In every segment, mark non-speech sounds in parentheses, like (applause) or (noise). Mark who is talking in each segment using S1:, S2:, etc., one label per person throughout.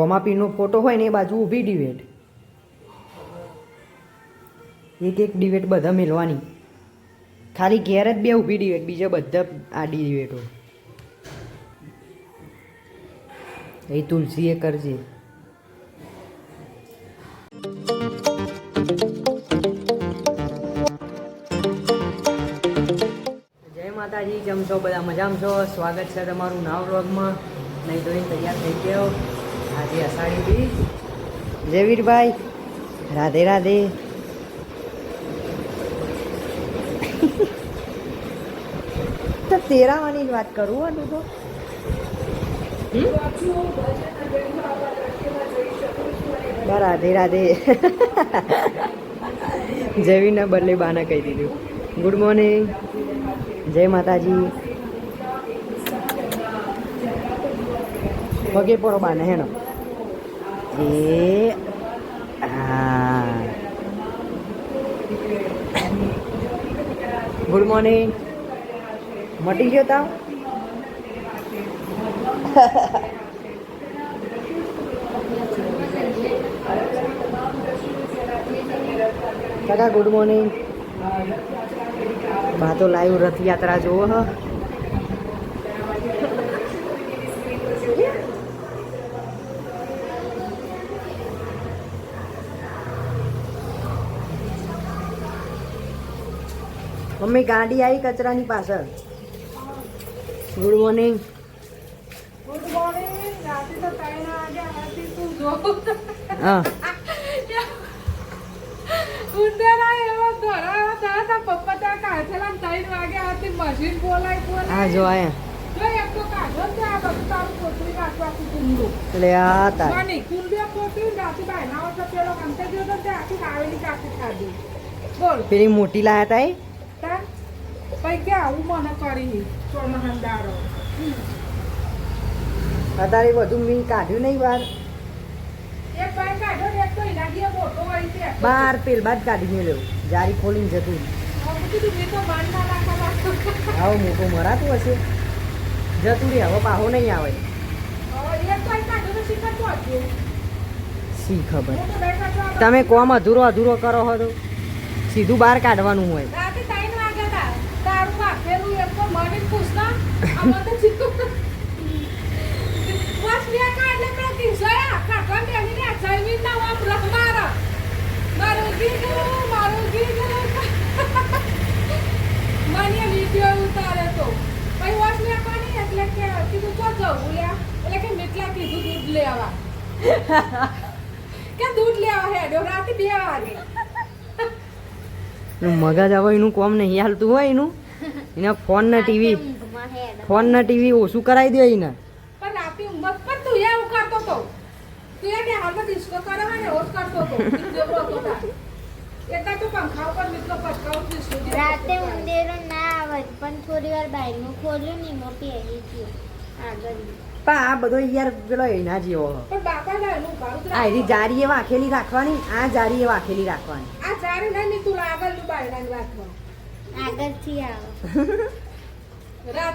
S1: રોમાપીરનો photo હોય ને એ બાજુ ઊભી ડિવેટ એક એક ડિબેટ બધા મેળવાની. ખાલી ઘેર જ બે ઊભી ડિવેટ બીજા બધા આડી ડિવેટો એ તુલસીએ કરજે. જય માતાજી, કેમ છો? બધા મજામાં છો? સ્વાગત છે તમારું નાવ વ્લોગમાં. નહીં ધોઈને તૈયાર થઈ ગયો. આજે અષાઢી બીજ જય વીરભાઈ રાધે રાધે. તો તેરાવાની જ વાત કરું હો તો? રાધે રાધે. જયવીના બદલે બાના કહી દીધું. ગુડ મોર્નિંગ જય માતાજી. પગે પડો બાને હેનો. એ હા ગુડ મોર્નિંગ મટી ગયો તાવ કાકા ગુડ મોર્નિંગ બા તો લાઈવ રથયાત્રા જોવો હ મમ્મી ગાડી આવી કચરાની પાછળ. ગુડ મોર્નિંગ
S2: ગુડ મોર્નિંગ રાતે તો ત્રણ વાગે તું જો.
S1: હા.
S2: ઉંદરા એવો તા પપ્પા ત્રણ વાગે આરતી મશીન બોલાય બોલાય.
S1: હા જો આયા.
S2: જો એક તો કાઢો ત્યાં બધું તારું કોથળી કાઢવાથી કુંડું.
S1: એટલે આ તાર
S2: માની કુંડે કોથળી ને રાતે બાયના વર્ષ પેલો અંતે ગયો તો ત્યાં આખી આવેલી કાઢી ખાધી. બોલ.
S1: પેલી મોટી લાયા તા એ?
S2: પછી કે આવું મને કરી? સોનહંદારો
S1: અત્યારે બધું મી કાઢ્યું નહીં
S2: છે.
S1: બહાર પેલ બાદ કાઢી મેળ્યો જારી ખોલીને જતું.
S2: હું
S1: આવો મોટો મરાતું હશે. જતું રે હવે પાહો નહીં આવે. શી ખબર? તમે કોમ અધૂરો અધૂરો કરો હતો સીધું બહાર કાઢવાનું હોય.
S2: ઉતારે તો પછી વોશ લેવાની એટલે કે કીધું તો જવું લ્યા એટલે કે મીટલા કીધું દૂધ લેવા કે દૂધ લેવા હેડ્યો રાતે બે વાગે
S1: મગજ આવે એનું કોમ નહીં હાલતું હોય એનું. એના ફોન ને ટીવી. ફોન ને ટીવી ઓછું કરાવી દે એને
S2: પણ રાતે ઊંઘ પણ તું એવું કરતો તો તું એ હાલમાં ડિસ્કો કરે ને એવો કરતો તો જેવો હતો તાર. એટલે તો પંખા ઉપર મિત્રો પટકાવું ડિસ્કો
S3: રાતે ઉંદેરો ના આવે પણ થોડી વાર બહારનું ખોલ્યું ને પહેરી ગયું આગળ
S1: પણ આ બધો યાર પેલો એના જેવો.
S2: પણ બાપા ના ભાવ
S1: આ એની
S2: રાખો.
S1: વાખેલી રાખવાની આ જારી વાખેલી રાખવાની
S2: આ ચારે નહીં ને તું આગળનું બાયણાની રાખવા.
S3: આગળથી આવે
S2: રાતે (laughs)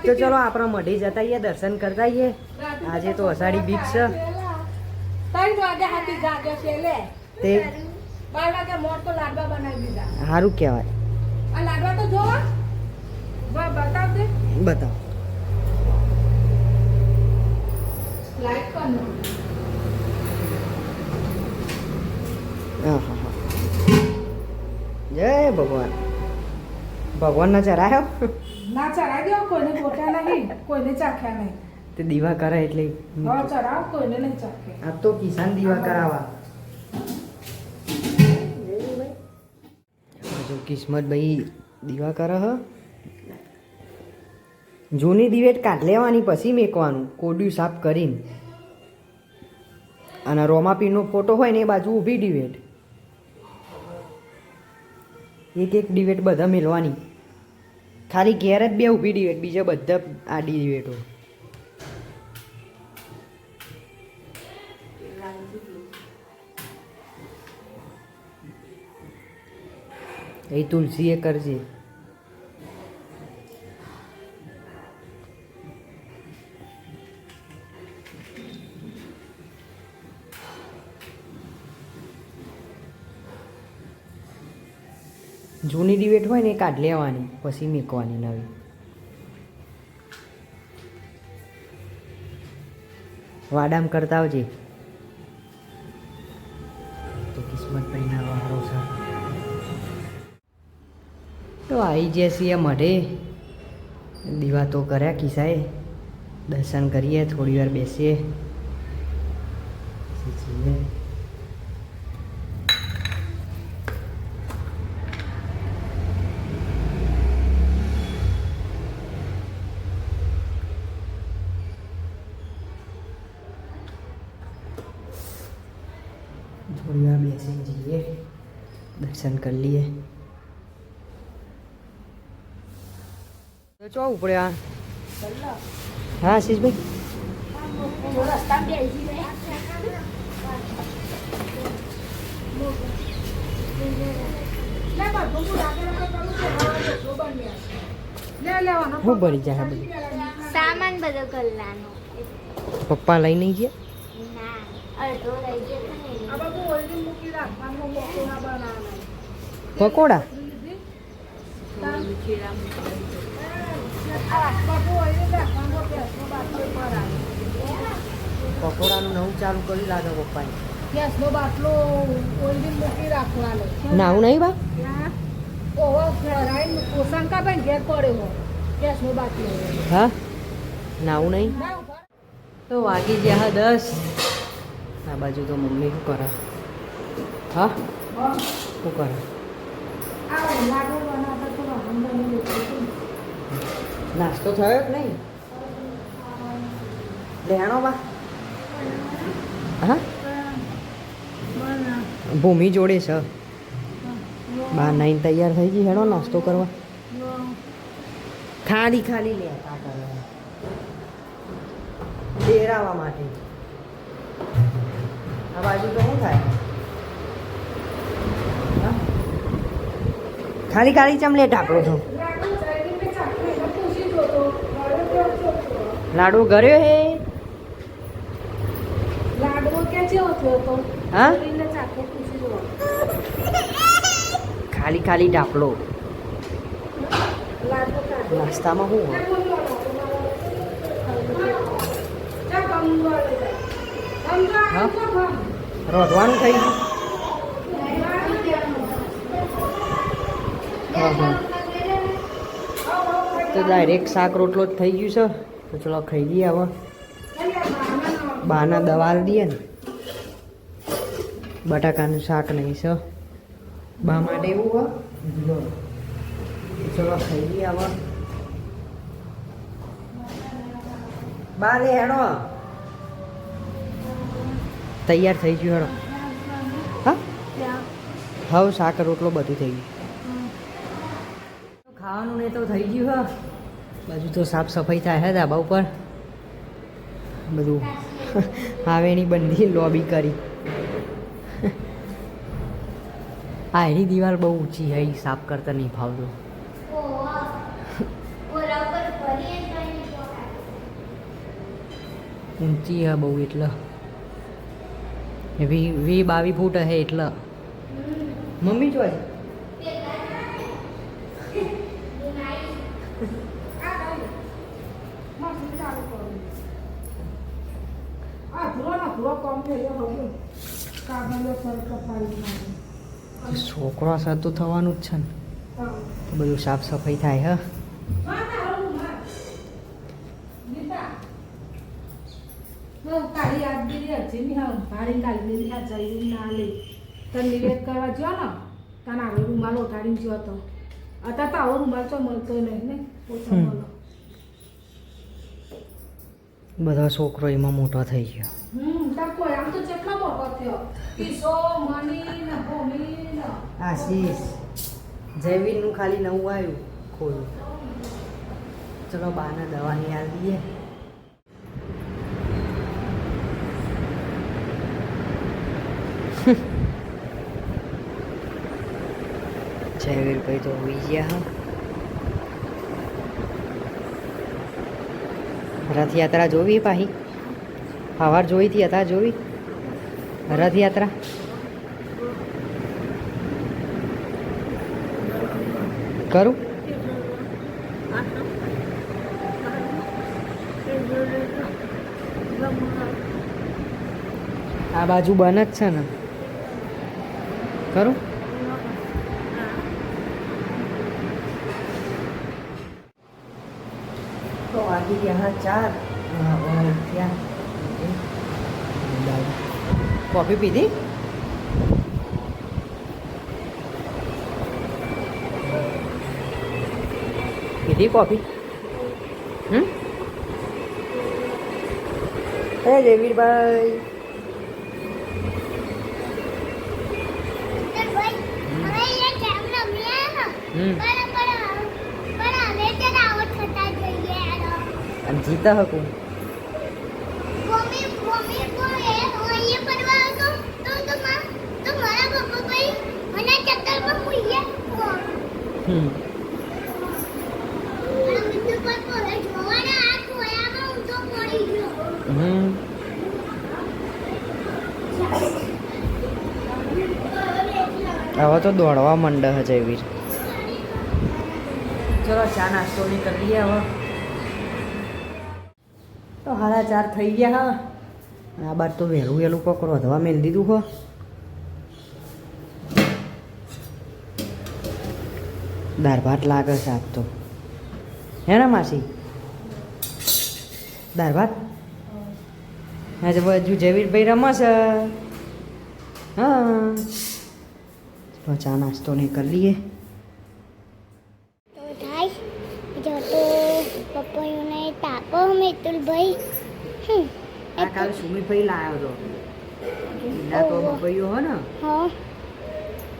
S1: તો ચલો આપણા મઢી જતા આવીએ દર્શન કરતા આવીએ આજે તો અષાઢી બીજ છે. તે સારું કહેવાય.
S2: બતાવ.
S1: હા હા જય ભગવાન. ભગવાનના ચરાયો?
S2: ના ચડાવી દો કોઈને પોટ્યા નહીં કોઈને ચાખ્યા નહીં.
S1: તે દીવા કરા એટલે
S2: હવે ચરાવ કોઈને નહીં ચાખે.
S1: આ તો કિસાન દીવા કરાવા જો કિસ્મત ભાઈ દીવા કરે હ. જૂની દિવેટ કાઢ લેવાની પછી મેકવાનું. કોડિયું સાફ કરીને. અને રોમાપીનો ફોટો હોય ને એ બાજુ ઊભી ડિવેટ એક એક ડિવેટ બધા મેળવાની. ખાલી ઘેર જ બે ઊભી ડિવેટ બીજા બધા આડી ડિવેટો એ તુલસીએ કરજે. ડિબેટ હોય ને એ કાઢ લેવાની પછી મૂકવાની નવી. વાડામ કરતા આવજે. તો કિસ્મત ભાઈના વારો તો આવી જશે એ મઢે દીવા તો કર્યા કિસ્સાએ દર્શન કરીએ થોડી વાર બેસીએ. જઈએ થોડી વાર બેસીને જઈએ દર્શન કરી લઈએ. ચોવું પડે આ? હા આશીષભાઈ
S2: હું
S1: ભરી જાય બધું.
S3: સામાન બધો કલ્લાનો
S1: પપ્પા લઈ નહીં ગયા?
S3: ના અડધો લઈ ગયો તો ને
S2: આ બધું ઓઈલી મૂકી રાખવાનું મોટું ના બનાવવાનું
S1: પકોડા? પકોડાનું નવું ચાલુ કરી લાગે પપ્પાએ.
S2: ગેસનો બાટલો ઓઈલી મૂકી રાખવાનો
S1: નાવું નહીં બા.
S2: ઓહો ફરાઈને કોસંકાભાઈ ઘેર પડ્યો ગેસનો બાટલો.
S1: હા? નાવું નહીં. તો વાગી ગયા હા દસ. આ બાજુ તો મમ્મી શું કરે? હા? શું કરે
S2: આ લાડુ બનાવતા તો વાહન બની
S1: નાસ્તો થયો કે નહીં? લેણો બા. હા? ભૂમિ જોડે છે. બા નહીં તૈયાર થઈ ગઈ હેડો નાસ્તો કરવા. ખાલી ખાલી લે કા કરવા ડેરાવા માટે. આ બાજુ તો શું થાય? ખાલી ખાલી ચમ લે ઢાકલો છો.
S2: લાડુ
S1: કર્યો હે? હા? ખાલી ખાલી ઢાપલો નાસ્તામાં શું? રોધવાનું થઈ ગયું. હા હા તો ડાયરેક્ટ શાક રોટલો જ થઈ ગયું છે. તો ચલો ખાઈ લઈએ હવે. બાના દવા દઈએ ને. બટાકાનું શાક નહીં છે. બા માટે એવું હોય. ચલો ખાઈ લઈએ હવે. બા હેડો. તૈયાર થઈ ગયું હેડો. હા? હવે શાક રોટલો બધું થઈ ગયું. ખાવાનું ને તો થઈ ગયું, હા. બાજુ તો સાફ સફાઈ થાય છે ધાબા ઉપર. બધું હાવેની બંધી લોબી કરી. આ એની દિવાલ બહુ ઊંચી છે ઈ સાફ કરતા નહીં ફાવતું.
S3: એને.
S1: ઊંચી હા બહુ એટલે. વી વી બાવી ફૂટ હે એટલે. મમ્મી જો છે છોકરો સાથે થવાનું જ છે ને. બધું સાફ સફાઈ થાય, હા?
S2: યાદ દીધી હજી ની હા ભાડી લે તને નિવેદ કરવા જો ને તને આવો રૂમાલ ઓટાડીને જો અત્યારે તો આવો રૂમાલ તો મળતો નહીં ને
S1: બધો છોકરો એમાં મોટો થઈ ગયો.
S2: કોઈ આમ તો કેટલો મોટો થયો. કિસો મની ને ભૂમિ ને
S1: આશીષ જયવીરનું ખાલી નવું આવ્યું ખોલું ચલો, બાને દવાની આવી દઈએ. (laughs) જયવીરભાઈ તો હોઈ ગયા રથયાત્રા જોવી પાહી? સવાર જોઈ હતી હતા જોવી રથયાત્રા. કરું? આ બાજુ બન જ છે ને. કરું? તો વાગી ગયા ચાર. ઉઠ્યા કોફી પીધી. પીધી કોફી? હમ? હમ. અને જીતા હકું. હવે તો દોડવા માંડે છે જયવીર. ચલો, ચા નાસ્તો ની કરી લઈએ હવે. તો હાડા ચાર થઈ ગયા, હા. આ બાર તો વહેલું વહેલું કોકરો અધવા મેળ દીધું, હો. દાળ ભાત લાગે છે આજ તો. હે ને માસી? દાળ ભાત? આજે બાજુ જયવીરભાઈ રમશે. હા. ચા નાસ્તો નહીં કરી લઈએ.
S3: તો થાય જો તો પપ્પાઓને તાપો મિતુલભાઈ
S1: આ કાલ સુમીભાઈ લાવ્યો હતો ના તો બપૈયો હો ને.
S3: હા.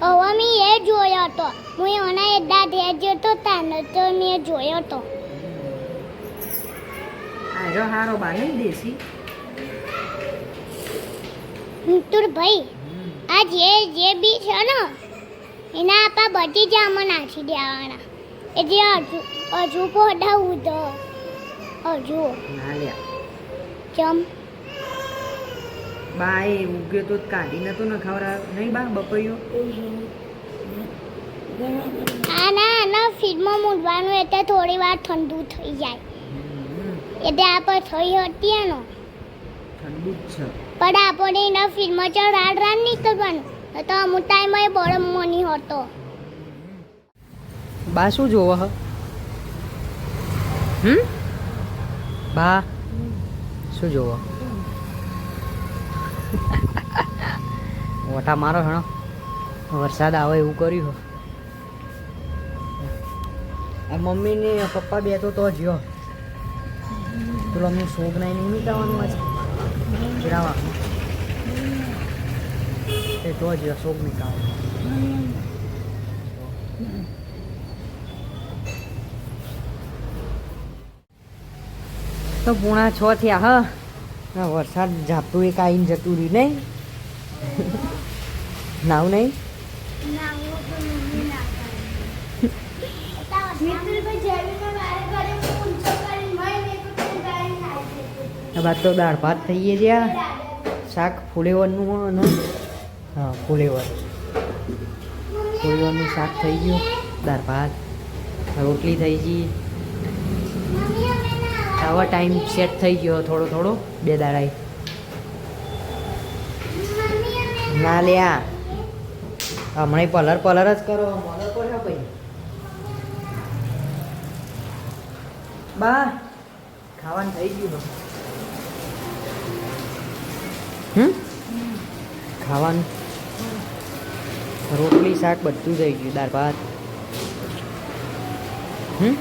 S3: હવે મેં એ જોયો હતો હું એના એ ત્યાં જતો તાનો તો મેં જોયો
S1: તો. આજો હારો બાને દેસી તુર
S3: ભાઈ આ જે જે બી છે ને એના આપણા બધી જામ નાખી દેવાના. એ જે હજુ હજુ પોડાવું તો હજુ.
S1: ના
S3: ચમ.
S1: બા એ ઉગ્યો તો કાઢી નતો ન ખવડાવ નહીં બા બપૈયો
S3: આ ના આના ફીડમાં મૂકવાનું એટલે થોડી વાર ઠંડુ થઈ જાય. એટલે આપણે થઈ હતી એનો.
S1: ઠંડુ છે.
S3: પણ આપણે એના ફીડમાં ચાલ રાડ રાડ નીકળવાનું. તો અમુક ટાઈમે એ બરફ મની હતો.
S1: બા શું જોવો હ? હમ? બા શું જોવો? મોટા મારો હણો. વરસાદ આવે એવું કર્યું હો. આ મમ્મી ને પપ્પા બે તો તો જ્યો પેલો અમને શોખ નહીં મીટાવાનું આજે. જીરાવા એ તો જ્યો શોખ મીટાવાનું. તો પૂણા છ થયા, હા? વરસાદ ઝાપટું એક આવીને જતું રહ્યું નહીં? (laughs) નાવ નહીં? બાદ તો દાળ ભાત થઈ ગયા શાક ફુલેવરનું હા, ફુલેવર. ફુલેવરનું શાક થઈ ગયું. દાળ ભાત. રોટલી થઈ ગઈ. આવા ટાઈમ સેટ થઈ ગયો થોડો થોડો. બે દાડાઈ ના લ્યા હમણાં પલર પલર જ કરો. મોડો છે ભાઈ. બા, ખાવાનું થઈ ગયું. હમ? ખાવાનું. રોટલી, શાક બધું થઈ ગયું, દાળ, ભાત. હમ?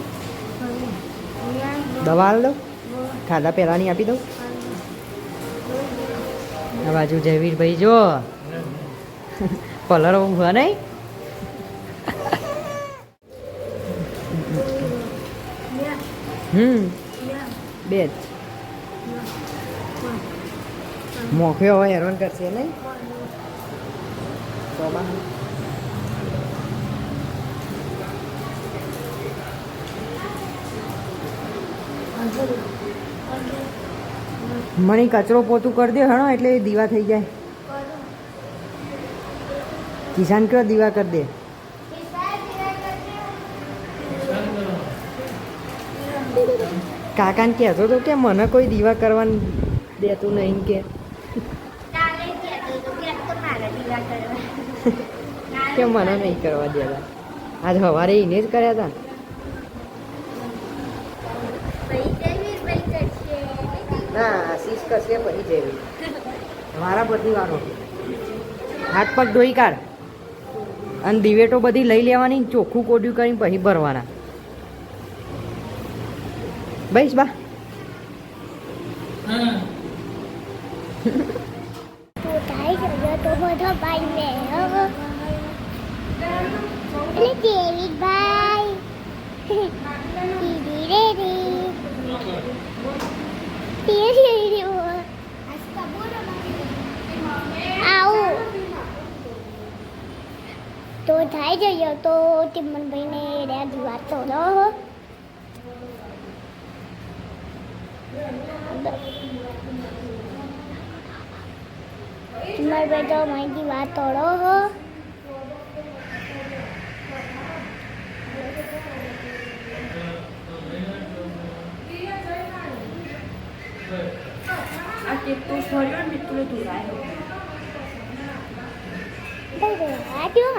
S1: દવા આલ દઉં ખાધા પહેલાંની આપી દઉં. આ બાજુ જયવીરભાઈ જો પલર ઊંઘવા નહીં. હમ. બે જ. મોખ્યો હોય, હેરાન કરશે નહીં. મને કચરો પોતું કરી દે, હણો, એટલે દીવા થઈ જાય. કિસાન કયો દીવા કરી દે? કાકાને કહેતો તો કે મને કોઈ દીવા કરવાનું દેતું નહીં કે
S3: કાલે કહેતો હતો કે આજ તો મારા દીવા કરવા
S1: કે મને નહીં કરવા દેતા આજ સવારે એને જ કર્યા હતા ના આશીષ કરશે પછી જેવી મારા બધી વારો હાથ પગ ધોઈ કાઢ. અને દિવેટો બધી લઈ લેવાની ચોખ્ખું કોડ્યું કરીને પછી ભરવાના. બસ બા.
S3: દેવીભાઈ દીદી રે રે તેરી રે આવું તો થાય જયો તો તિમનભાઈને એડા દીવા તોડો તિમનભાઈ તો મારી દીવા તોડો હો
S2: આ કેક તો સોર્યો ને મિત્રો ધોરાયો
S3: Aduh.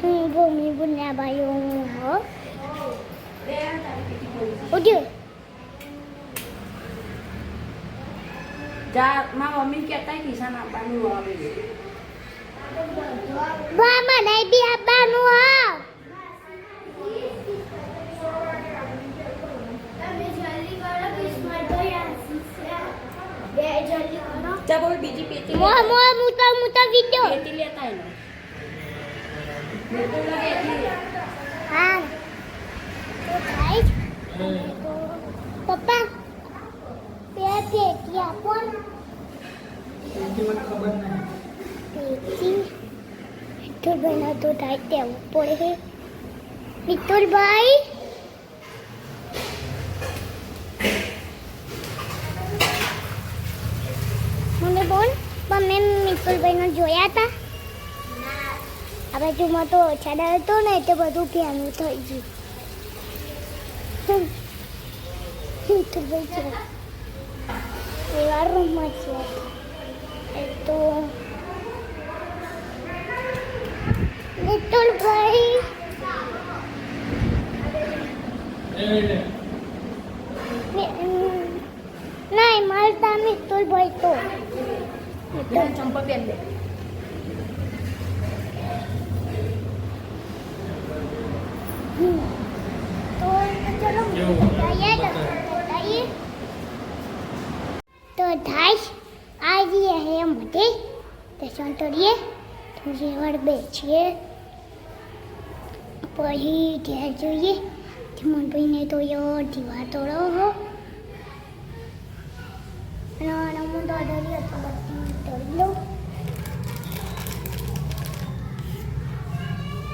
S3: Hmm, bumi punya bayung ho. Udah.
S2: જા મારા મમ્મી કહેતા કિસાન આપવાનું આવે
S3: Mama naik di abang ho.
S2: જા બોલ બીજી પેટી
S3: Mua mua muta muta video.
S2: પેટી લેતા એનો
S3: he. Betul baik. મને બોલ મેં મિતુલભાઈને જોયા હતા આ બાજુમાં તો ઓછા ડાળ હતો ને એટલે બધું ભ્યાનું થઈ ગયું. મિતુલભાઈ જો. એવા રૂમમાં છે એ તો ઉમ, નહીં મળતા મિતુલભાઈ તો. હમ. તો તો થાય આવીએ હે મધે દર્શન કરીએ થોડી વાર બેસીએ પછી ઘેર જોઈએ મનભાઈને તો યો દીવા તોડો હો અને હું તો ડરી હતો લઉં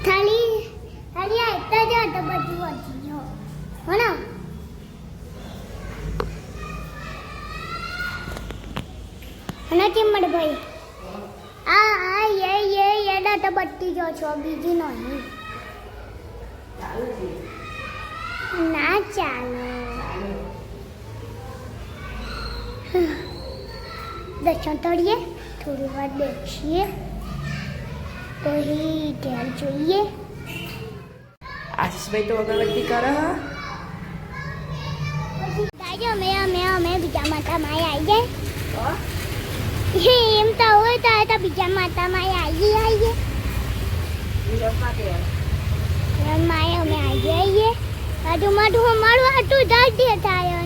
S3: ખાલી ખાલી આ એટલા જ હતા બધું વધી ગયો હો. ભાઈ? આ આ યે યે યે તો જો છો, બીજી નહીં. ના ચાલો. દર્શન તળીએ. થોડી વાર બેસીએ પછી ઘેર જોઈએ
S2: આશીષભાઈ તો અગરબત્તી કરે હા
S3: તાજો અમે અમે અમે બીજા માતામાં આવીએ એમ તો હોય તો આ તો બીજા માતામાં આવીએ આવીએ માય અમે આવીએ આવીએ બાજુ માઠું અમારું આટલું દાટ દે થાય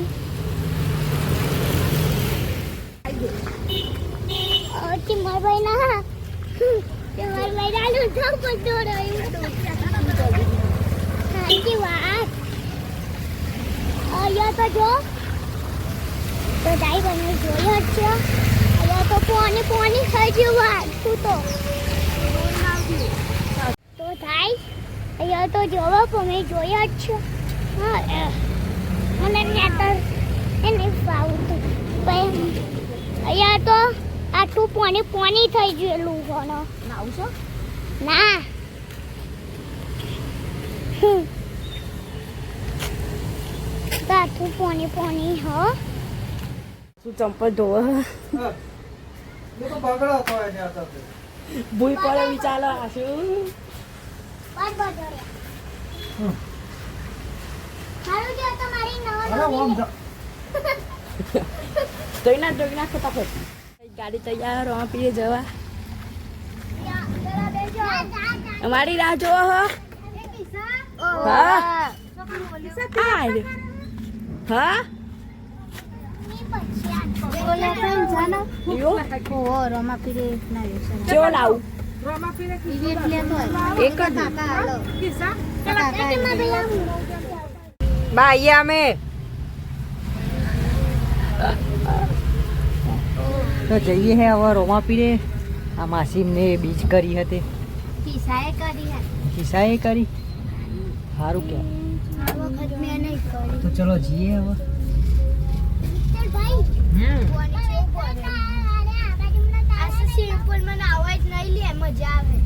S3: ના ચિમર ભાઈ ના સાચી વાત. અહીંયા તો જો તો દાઈ બને જોયો છે. અહીંયા તો પોની પોની થઈ ગયું વાત. તું? થાય. અહીંયા તો જોવો તમે જોયો જ છે. હા. મને ત્યાં તો એને ફાવતું. પણ અહીંયા તો આટલું પાણી પાણી થઈ ગયેલું પણ
S2: નાવું
S3: ના હમ. પોની પોની હ.
S2: તું ચંપલ ધોવે? ભૂઈ પડે વિચારો આશું
S3: તમારી નવા
S2: જોઈ ના. જોઈ ના ફટાફટ. ગાડી તૈયાર રોમાં પીએ જવા અમારી રાહ જોવો હો હા આ રહ્યો. હા યો કેવો લાવું એક જ
S1: બા અહીંયા અમે તો જઈએ હે હવે રોમા પીરે આ માસીમને બીજ કરી હતી.
S3: કિસ્સાએ કરી
S1: ખિસ્સાએ કરી? સારું કે.
S3: આ વખત મેં નહીં કરી
S1: તો ચલો જઈએ હવે.
S3: ભાઈ આ મને આવાજ નહીં લે મજા આવે.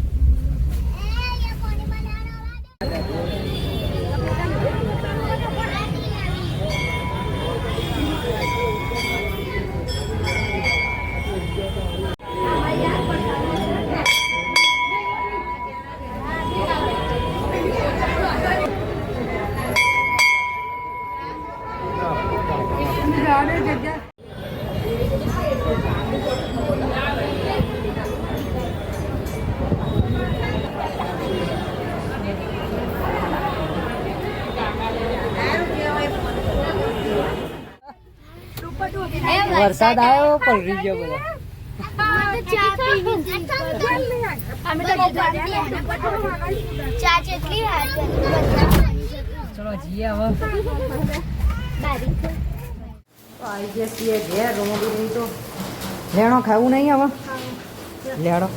S1: વરસાદ આવ્યો પણ ગયો બધો. ચલો જઈએ હવે. તો લેણો ખાવું નહીં હવે? લેણો.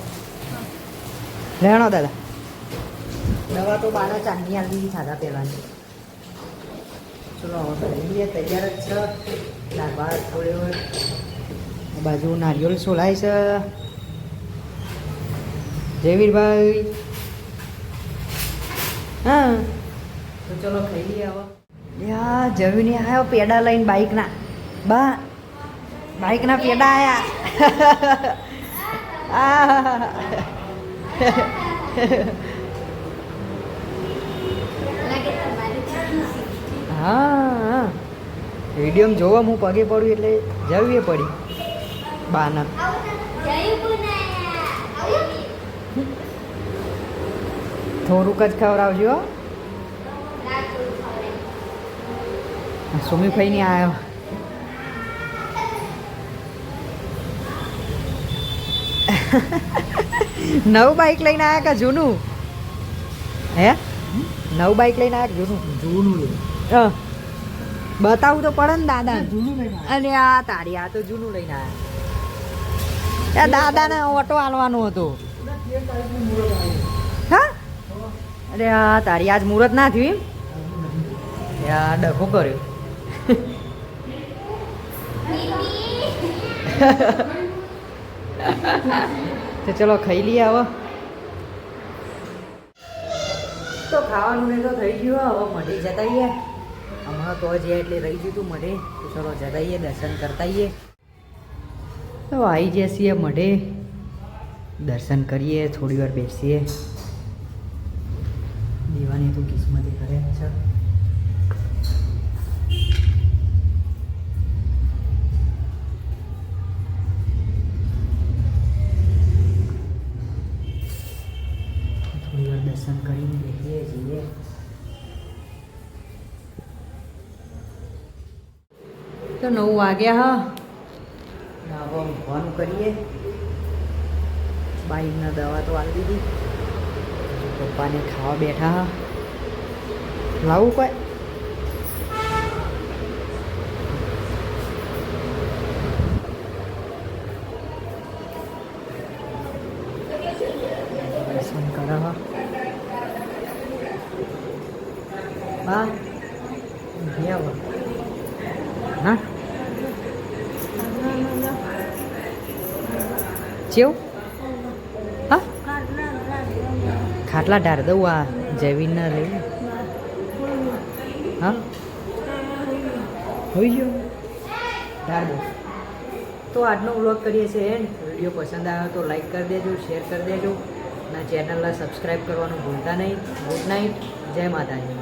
S1: લેણો દાદા. દવા તો બાર ચાંદી આલી ખાધા પહેલાની ચલો હવે તૈયાર જ છે. બાજુ નારિયેળ સોલાય છે. જયવીરભાઈ. હા. તો ચલો ખાઈ લઈએ આવો યા જવીને આવ્યો પેડા લઈને બાઇકના બા બાઇકના પેડા આયા. (laughs) હા. વિડીયોમાં જોવા હું પગે પડું એટલે જવીએ પડી. બાના. થોડુંક જ ખવડાવજો હો. સુમીભાઈ ની આવ્યો નવું બાઇક લઈને આવ્યા કે જૂનું? હે? નવું બાઇક લઈને આવ્યા જૂનું? જૂનું જૂનું બતાવું તો પડે ને દાદા અને આ તારી આ તો જૂનું લઈને આવ્યા. દાદાને ઓટો આલવાનો હતો. હા? અરે આ તારી આજ મુહૂર્ત ના થયું આ ડખો કર્યો. (laughs) તો ચલો ખાઈ લઈએ હવે. તો ખાવાનું ને તો થઈ ગયું હવે મળી જતાઈએ હમણાં તો હજી એટલે રહી ગયું હતું તો ચલો જગાઈએ, દર્શન કરતાઈએ. તો આવી જઈએ છીએ મઢે દર્શન કરીએ, થોડી વાર બેસીએ. દેવાની તો કિસ્મતી કરે છે. થોડી વાર દર્શન કરીને તો નવ વાગ્યા, હા. નાવા ઊંઘવાનું કરીએ. બાઈકના દવા તો આવી દીધી. પપ્પાને ખાવા બેઠા, હા. લાવું કોઈ દર્શન કરો હા બા ઊંઘી આવો હા ચેવું હા? ખાટલા ઢાર દઉં આ જૈવિન ના હા? હોઈ ગયો. ધાર દઉં. તો આજનો વ્લોગ કરીએ છીએ એન્ડ. વીડિયો પસંદ આવ્યો તો લાઈક કરી દેજો, શેર કરી દેજો. અને ચેનલને સબસ્ક્રાઈબ કરવાનું ભૂલતા નહીં. Good night. જય માતાજી.